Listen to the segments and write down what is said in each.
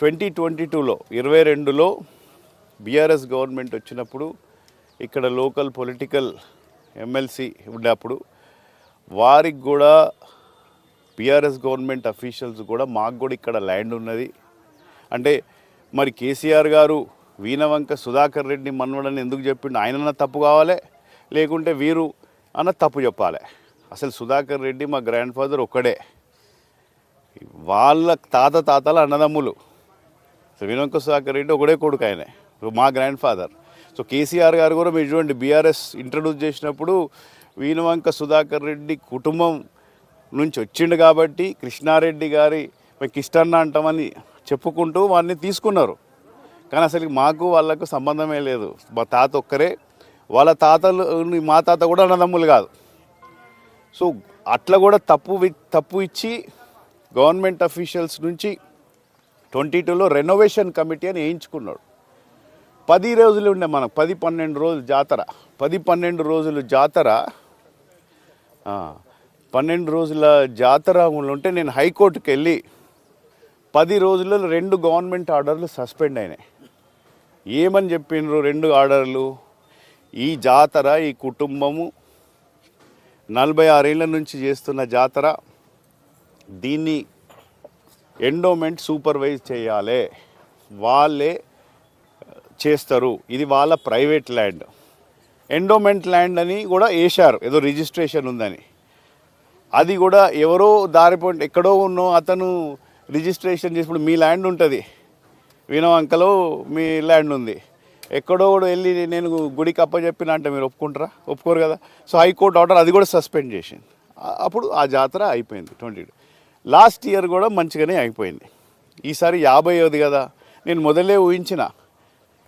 Twenty twenty టూలో ఇరవై రెండులో బీఆర్ఎస్ గవర్నమెంట్ వచ్చినప్పుడు ఇక్కడ లోకల్ పొలిటికల్ ఎమ్మెల్సీ ఉన్నప్పుడు వారికి కూడా బీఆర్ఎస్ గవర్నమెంట్ అఫీషియల్స్ కూడా మాకు కూడా ఇక్కడ ల్యాండ్ ఉన్నది. అంటే మరి కేసీఆర్ గారు వీణవంక సుధాకర్ రెడ్డి మన్వడని ఎందుకు చెప్పిండు? ఆయనన్న తప్పు కావాలి? లేకుంటే వీరు అన్న తప్పు చెప్పాలి. అసలు సుధాకర్ రెడ్డి మా గ్రాండ్ ఫాదర్ ఒక్కడే. వాళ్ళ తాత తాతల అన్నదమ్ములు. సో వినోక సుధాకర్ రెడ్డి ఒకడే కొడుకు ఆయన. మా గ్రాండ్ ఫాదర్ సో కేసీఆర్ గారు కూడా మీరు చూడండి బీఆర్ఎస్ ఇంట్రడ్యూస్ చేసినప్పుడు వీనవంక సుధాకర్ రెడ్డి కుటుంబం నుంచి వచ్చిండు కాబట్టి కృష్ణారెడ్డి గారి మీకు కిష్టన్న అంటామని చెప్పుకుంటూ వారిని తీసుకున్నారు. కానీ అసలు మాకు వాళ్ళకు సంబంధమే లేదు. మా తాత ఒక్కరే. వాళ్ళ తాతలు మా తాత కూడా అన్నదమ్ములు కాదు. సో అట్లా కూడా తప్పు తప్పు ఇచ్చి గవర్నమెంట్ అఫీషియల్స్ నుంచి ట్వంటీ టూలో రెనోవేషన్ కమిటీ అని వేయించుకున్నాడు. పది రోజులు ఉండే మనకు పది పన్నెండు రోజులు జాతర. పది పన్నెండు రోజులు జాతర పన్నెండు రోజుల జాతర ఉంటే నేను హైకోర్టుకి వెళ్ళి పది రోజులలో రెండు గవర్నమెంట్ ఆర్డర్లు సస్పెండ్ అయినాయి. ఏమని చెప్పిండ్రు రెండు ఆర్డర్లు? ఈ జాతర ఈ కుటుంబము నలభై ఆరేళ్ళ నుంచి చేస్తున్న జాతర దీన్ని ఎండోమెంట్ సూపర్వైజ్ చేయాలి. వాళ్ళే చేస్తారు. ఇది వాళ్ళ ప్రైవేట్ ల్యాండ్ ఎండోమెంట్ ల్యాండ్ అని కూడా వేశారు ఏదో రిజిస్ట్రేషన్ ఉందని. అది కూడా ఎవరో దారిపోయి ఎక్కడో ఉన్నో అతను రిజిస్ట్రేషన్ చేసినప్పుడు మీ ల్యాండ్ ఉంటుంది. వినవంకలో మీ ల్యాండ్ ఉంది. ఎక్కడో కూడా వెళ్ళి నేను గుడికి అప్పచెప్పిన అంటే మీరు ఒప్పుకుంటారా? ఒప్పుకోరు కదా. సో హైకోర్టు ఆర్డర్ అది కూడా సస్పెండ్ చేసింది. అప్పుడు ఆ జాతర అయిపోయింది. ట్వంటీ లాస్ట్ ఇయర్ కూడా మంచిగానే అయిపోయింది. ఈసారి యాభైవది కదా. నేను మొదలే ఊహించిన.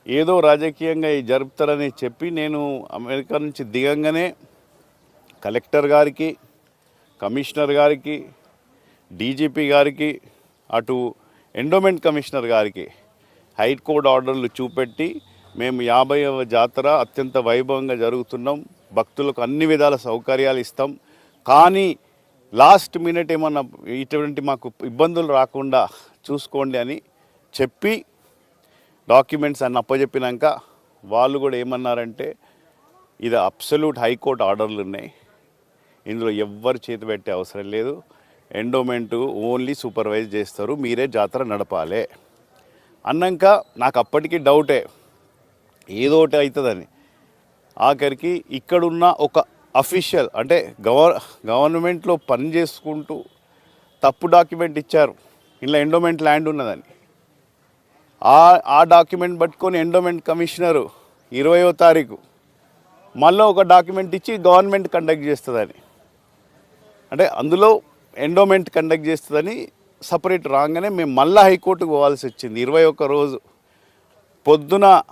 ఏదో రాజకీయంగా ఈ జరుపుతారని చెప్పి నేను అమెరికా నుంచి దిగంగానే కలెక్టర్ గారికి కమిషనర్ గారికి డీజీపీ గారికి అటు ఎండోమెంట్ కమిషనర్ గారికి హైకోర్టు ఆర్డర్లు చూపెట్టి మేము యాభైవ జాతర అత్యంత వైభవంగా జరుగుతున్నాం. భక్తులకు అన్ని విధాల సౌకర్యాలు ఇస్తాం. కానీ లాస్ట్ మినిట్ ఏమన్నా ఇటువంటి మాకు ఇబ్బందులు రాకుండా చూసుకోండి అని చెప్పి డాక్యుమెంట్స్ అన్ని అప్పచెప్పినాక వాళ్ళు కూడా ఏమన్నారంటే ఇది అబ్సల్యూట్ హైకోర్టు ఆర్డర్లు ఉన్నాయి. ఇందులో ఎవ్వరు చేతి పెట్టే అవసరం లేదు. ఎండోమెంట్ ఓన్లీ సూపర్వైజ్ చేస్తారు. మీరే జాతర నడపాలి. అన్నాక నాకు అప్పటికీ డౌటే ఏదో ఒకటి అవుతుందని. ఆఖరికి ఇక్కడున్న ఒక అఫీషియల్ అంటే గవర్ గవర్నమెంట్లో పని చేసుకుంటూ తప్పు డాక్యుమెంట్ ఇచ్చారు. ఇంట్లో ఎండోమెంట్ ల్యాండ్ ఉన్నదని. ఆ ఆ డాక్యుమెంట్ పట్టుకొని ఎండోమెంట్ కమిషనరు ఇరవయో తారీఖు మళ్ళీ ఒక డాక్యుమెంట్ ఇచ్చి గవర్నమెంట్ కండక్ట్ చేస్తుందని. అంటే అందులో ఎండోమెంట్ కండక్ట్ చేస్తుందని సపరేట్ రాగానే మేము మళ్ళీ హైకోర్టుకు పోవాల్సి వచ్చింది. ఇరవై ఒక్క రోజు పొద్దున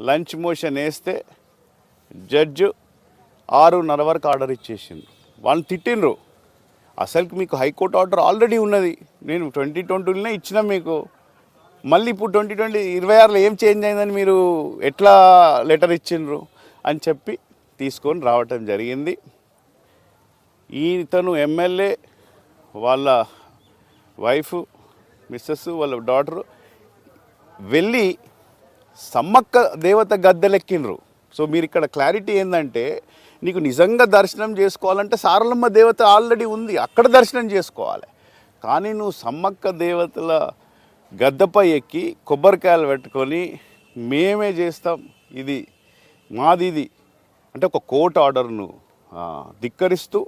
లంచ్ మోషన్ వేస్తే జడ్జు ఆరున్నర వరకు ఆర్డర్ ఇచ్చేసింది వాళ్ళు తిట్టిండ్రు. అసలుకి మీకు హైకోర్టు ఆర్డర్ ఆల్రెడీ ఉన్నది. నేను ట్వంటీ ట్వంటీలోనే ఇచ్చిన మీకు. మళ్ళీ ఇప్పుడు ట్వంటీ ట్వంటీ ఇరవై ఆరులో ఏం చేంజ్ అయిందని మీరు ఎట్లా లెటర్ ఇచ్చిండ్రు అని చెప్పి తీసుకొని రావటం జరిగింది. ఈతను ఎమ్మెల్యే వాళ్ళ వైఫ్ మిస్సెస్ వాళ్ళ డాటరు వెళ్ళి సమ్మక్క దేవత గద్దెలెక్కిండ్రు. సో మీరు ఇక్కడ క్లారిటీ ఏంటంటే నీకు నిజంగా దర్శనం చేసుకోవాలంటే సారలమ్మ దేవత ఆల్రెడీ ఉంది అక్కడ దర్శనం చేసుకోవాలి. కానీ నువ్వు సమ్మక్క దేవతల గద్దపై ఎక్కి కొబ్బరికాయలు పెట్టుకొని మేమే చేస్తాం ఇది మాది ఇది అంటే ఒక కోర్ట్ ఆర్డర్ను ధిక్కరిస్తూ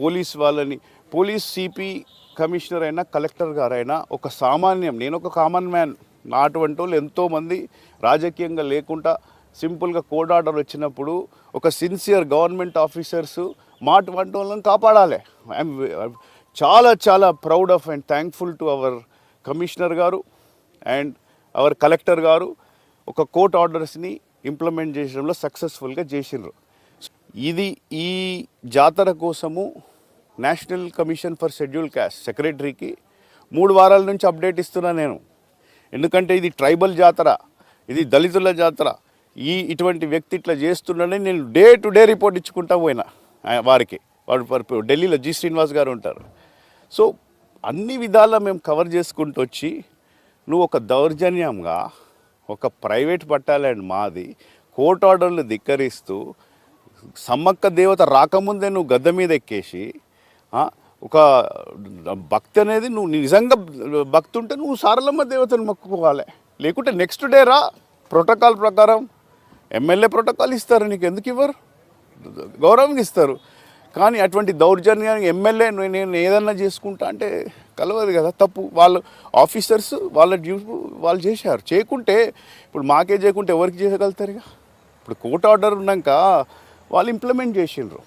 పోలీస్ వాళ్ళని పోలీస్ సిపి కమిషనర్ అయినా కలెక్టర్ గారైనా ఒక సామాన్యం నేను ఒక కామన్ మ్యాన్ నా అటువంటి వాళ్ళు ఎంతోమంది రాజకీయంగా లేకుండా సింపుల్గా కోడ్ ఆర్డర్ వచ్చినప్పుడు ఒక సిన్సియర్ గవర్నమెంట్ ఆఫీసర్స్ మాట వంటలను వాళ్ళని కాపాడాలి. ఐఎమ్ చాలా చాలా proud of and thankful to our commissioner గారు అండ్ అవర్ కలెక్టర్ గారు. ఒక కోర్ట్ ఆర్డర్స్ని ఇంప్లిమెంట్ చేయడంలో సక్సెస్ఫుల్గా చేసిండ్రు. ఇది ఈ జాతర కోసము national commission for scheduled caste సెక్రటరీకి మూడు వారాల నుంచి అప్డేట్ ఇస్తున్నా నేను. ఎందుకంటే ఇది ట్రైబల్ జాతర ఇది దళితుల జాతర. ఈ ఇటువంటి వ్యక్తి ఇట్లా చేస్తున్నాడని నేను డే టు డే రిపోర్ట్ ఇచ్చుకుంటా పోయినా వారికి. వాడు పర్- ఢిల్లీలో జి శ్రీనివాస్ గారు ఉంటారు. సో అన్ని విధాలా మేము కవర్ చేసుకుంటూ వచ్చి నువ్వు ఒక దౌర్జన్యంగా ఒక ప్రైవేట్ పట్టాలండి మాది కోర్ట్ ఆర్డర్లు ధిక్కరిస్తూ సమ్మక్క దేవత రాకముందే నువ్వు గద్ద మీద ఎక్కేసి ఒక భక్తి అనేది నువ్వు నిజంగా భక్తి ఉంటే నువ్వు సారలమ్మ దేవతను మొక్కుకోవాలి. లేకుంటే నెక్స్ట్ డే రా ప్రోటోకాల్ ప్రకారం ఎమ్మెల్యే ప్రోటోకాల్ ఇస్తారు నీకు ఎందుకు ఇవ్వరు? గౌరవం ఇస్తారు. కానీ అటువంటి దౌర్జన్యానికి ఎమ్మెల్యే నేను ఏదన్నా చేసుకుంటా అంటే కలవదు కదా తప్పు. వాళ్ళు ఆఫీసర్స్ వాళ్ళ డ్యూటీ వాళ్ళు చేశారు. చేయకుంటే ఇప్పుడు మాకే చేయకుంటే ఎవరికి చేయగలుగుతారు ఇక? ఇప్పుడు కోర్ట్ ఆర్డర్ ఉన్నాక వాళ్ళు ఇంప్లిమెంట్ చేసిండ్రు